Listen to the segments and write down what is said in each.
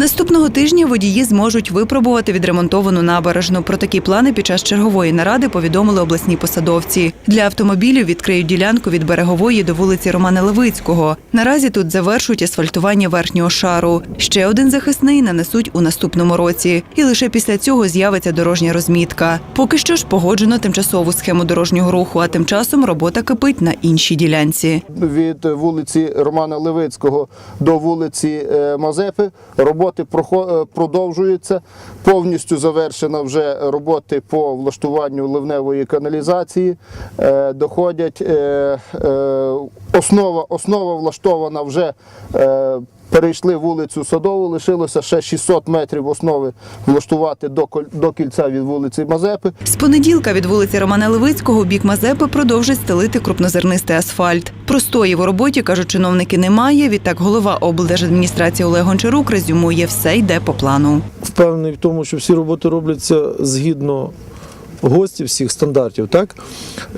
Наступного тижня водії зможуть випробувати відремонтовану набережну. Про такі плани під час чергової наради повідомили обласні посадовці. Для автомобілів відкриють ділянку від берегової до вулиці Романа Левицького. Наразі тут завершують асфальтування верхнього шару. Ще один захисний нанесуть у наступному році, і лише після цього з'явиться дорожня розмітка. Поки що ж погоджено тимчасову схему дорожнього руху, а тим часом робота кипить на іншій ділянці. від вулиці Романа Левицького до вулиці е, Мазепи. Роботи е, продовжуються. Повністю завершена вже роботи по влаштуванню ливневої каналізації. Е, Доходять е, е, основа, основа влаштована вже. Перейшли вулицю Садову, лишилося ще 600 метрів основи влаштувати до, коль- до кільця від вулиці Мазепи. З понеділка від вулиці Романа Левицького бік Мазепи продовжать стелити крупнозернистий асфальт. Простоїв у роботі, кажуть чиновники, немає. Відтак голова облдержадміністрації Олег Гончарук резюмує, все йде по плану. впевнений в тому, що всі роботи робляться згідно гості всіх стандартів. Так?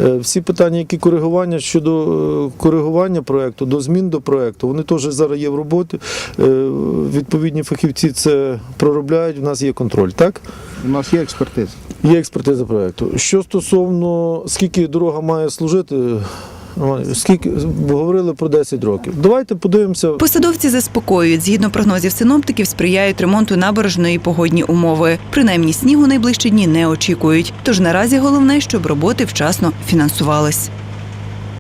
Е, Всі питання, які коригування щодо е, коригування проєкту, до змін до проєкту, вони теж зараз є в роботі. Е, Відповідні фахівці це проробляють, в нас є контроль. Так? У нас є експертиза. Є експертиза проєкту. Що стосовно скільки дорога має служити, скільки говорили про 10 років. Давайте подивимося. Посадовці заспокоюють, згідно прогнозів синоптиків, сприяють ремонту набережної погодні умови. Принаймні снігу найближчі дні не очікують. Тож наразі головне, щоб роботи вчасно фінансувались.